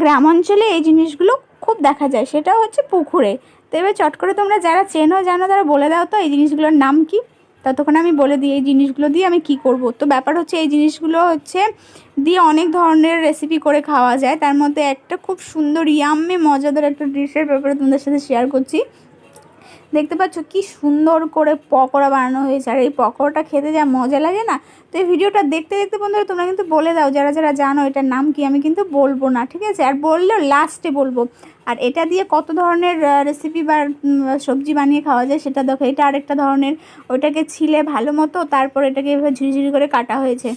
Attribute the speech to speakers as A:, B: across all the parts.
A: গ্রাম অঞ্চলে এই জিনিসগুলো খুব দেখা যায়, সেটা হচ্ছে পুকুরে। তো এবার চট করে তোমরা যারা চেনো, জানো, তারা বলে দাও তো এই জিনিসগুলোর নাম কি। ততক্ষণ আমি বলে দিই, এই জিনিসগুলো দিয়ে আমি কি করব। তো ব্যাপার হচ্ছে, এই জিনিসগুলো হচ্ছে দিয়ে অনেক ধরনের রেসিপি করে খাওয়া যায়। তার মধ্যে একটা খুব সুন্দর ইয়াম্মে মজাদার একটা ডিশের ব্যাপারে তোমাদের সাথে শেয়ার করছি। দেখতে পাচ্ছ কি সুন্দর করে পকোড়া বানানো হয়েছে। আর এই পকোড়াটা খেতে যা মজা লাগে না? তো এই ভিডিওটা দেখতে দেখতে বন্ধুরা তোমরা কিন্তু বলে দাও, যারা যারা জানো এটার নাম কি, আমি কিন্তু বলব না, ঠিক আছে? আর বললেও লাস্টে বলব। আর এটা দিয়ে কত ধরনের রেসিপি বা সবজি বানিয়ে খাওয়া যায় সেটা দেখো। এটা আরেকটা ধরনের, ওইটাকে ছিলে ভালো মতো, তারপর এটাকে এভাবে ঝুড়ি করে কাটা হয়েছে।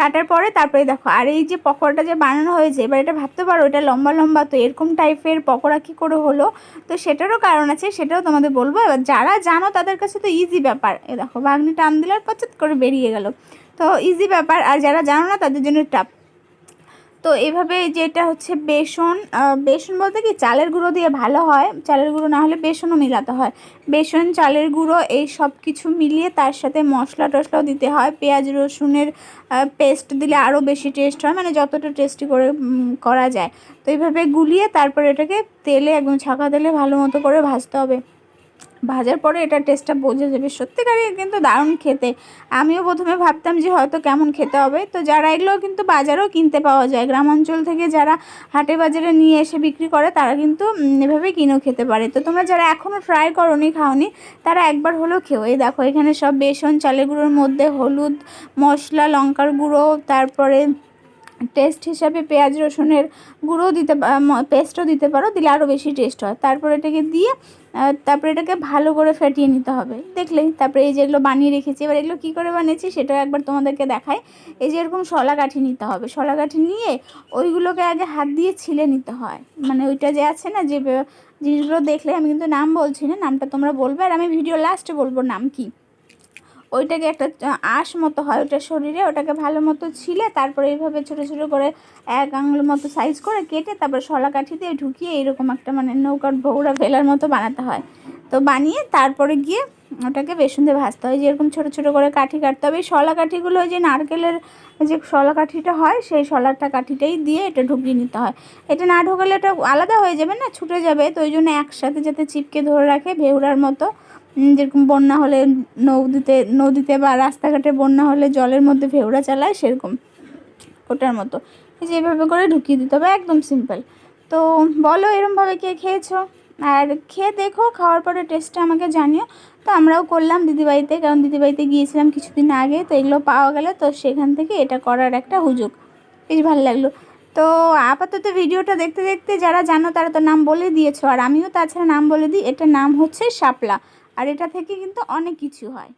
A: কাটার পরে তারপরে দেখো, আর এই যে পকোড়াটা যে বানানো হয়েছে, এবার এটা ভাবতে পারো, এটা লম্বা লম্বা, তো এরকম টাইপের পকোড়া কী করে হলো? তো সেটারও কারণ আছে, সেটাও তোমাদের বলব। এবার যারা জানো, তাদের কাছে তো ইজি ব্যাপার। এ দেখো বাগনি টান দিলে পচত করে বেরিয়ে গেল। তো ইজি ব্যাপার। আর যারা জানো না, তাদের জন্য টাপ তো এভাবে যেটা হচ্ছে বেসন বেসন বলতে কি চালের গুঁড়ো দিয়ে ভালো হয়। চালের গুঁড়ো না হলে বেসনও মিলাতে হয়। বেসন, চালের গুঁড়ো এই সব কিছু মিলিয়ে তার সাথে মশলা টশলাও দিতে হয়। পেঁয়াজ, রসুনের পেস্ট দিলে আরও বেশি টেস্ট হয় মানে যতটা টেস্টি করে করা যায়। তো এইভাবে গুলিয়ে তারপর এটাকে তেলে একদম ছাঁকা তেলে ভালো মতো করে ভাজতে হবে। ভাজার পরে এটার টেস্টটা বোঝা যাবে সত্যিকারই কিন্তু দারুণ খেতে। আমিও প্রথমে ভাবতাম যে হয়তো কেমন খেতে হবে। তো যারা এগুলো কিন্তু বাজারেও কিনতে পাওয়া যায় গ্রাম অঞ্চল থেকে যারা হাটে বাজারে নিয়ে এসে বিক্রি করে, তারা কিন্তু এভাবে কিনেও খেতে পারে। তো তোমরা যারা এখনও ট্রাই করোনি, খাওনি, তারা একবার হলেও খেও। এই দেখো, এখানে সব বেসন, চালের গুঁড়োর মধ্যে হলুদ, মশলা, লঙ্কার গুঁড়ো, তারপরে টেস্ট হিসাবে পেঁয়াজ, রসুনের গুঁড়ো দিতে পেস্টও দিতে পারো, দিলে আরও বেশি টেস্ট হয়। তারপর এটাকে দিয়ে তারপরে এটাকে ভালো করে ফেটিয়ে নিতে হবে। দেখলে তারপরে এই যেগুলো বানিয়ে রেখেছি, এবার এগুলো কী করে বানিয়েছি সেটাও একবার তোমাদেরকে দেখায় এই যে এরকম শলা কাঠি নিতে হবে। শলা কাঠি নিয়ে ওইগুলোকে আগে হাত দিয়ে ছিলে নিতে হয়। মানে ওইটা যে আছে না, যে জিনিসগুলো দেখলে আমি কিন্তু নাম বলছি না, নামটা তোমরা বলবে। আর আমি ভিডিও লাস্টে বলব নাম কি। ওইটাকে একটা আঁশ মতো হয় ওটার শরীরে, ওটাকে ভালো মতো ছিলে, তারপরে এইভাবে ছোটো ছোটো করে এক আঙুল মতো সাইজ করে কেটে তারপর শলা কাঠি দিয়ে ঢুকিয়ে এইরকম একটা মানে নৌকার ভৌড়া ভেলার মতো বানাতে হয়। তো বানিয়ে তারপরে গিয়ে ওটাকে বেসন দিয়ে ভাজতে হয়। যেরকম ছোটো ছোটো করে কাঠি কাটতে হবে। এই শলা কাঠিগুলো ওই যে নারকেলের যে শলা কাঠিটা হয়, সেই শলাটা কাঠিটাই দিয়ে এটা ঢুকিয়ে নিতে হয়। এটা না ঢোকালে এটা আলাদা হয়ে যাবে না, ছুটে যাবে। তো ওই জন্য একসাথে যাতে চিপকে ধরে রাখে ভেউরার মতো যেরকম বন্যা হলে নদীতে নদীতে বা রাস্তাঘাটে বন্যা হলে জলের মধ্যে ভেউরা চালায়, সেরকম ওটার মতো। এই যে এভাবে করে ঢুকিয়ে দিতে হবে, একদম সিম্পল তো বলো এরমভাবে কে খেয়েছো? আর খেয়ে দেখো, খাওয়ার পরে টেস্টটা আমাকে জানিও। তো আমরাও করলাম দিদিবাড়িতে, কারণ দিদিবাড়িতে গিয়েছিলাম কিছুদিন আগে, তো এগুলো পাওয়া গেলে। তো সেখান থেকে এটা করার একটা হুজুগ। বেশ ভালো লাগল। তো আপাতত ভিডিওটা দেখতে দেখতে যারা জানো, তারা তো নাম বলে দিয়েছ। আর আমিও তাছাড়া নাম বলে দিই, এটার নাম হচ্ছে শাপলা। আর এটা থেকে কিন্তু অনেক কিছু হয়।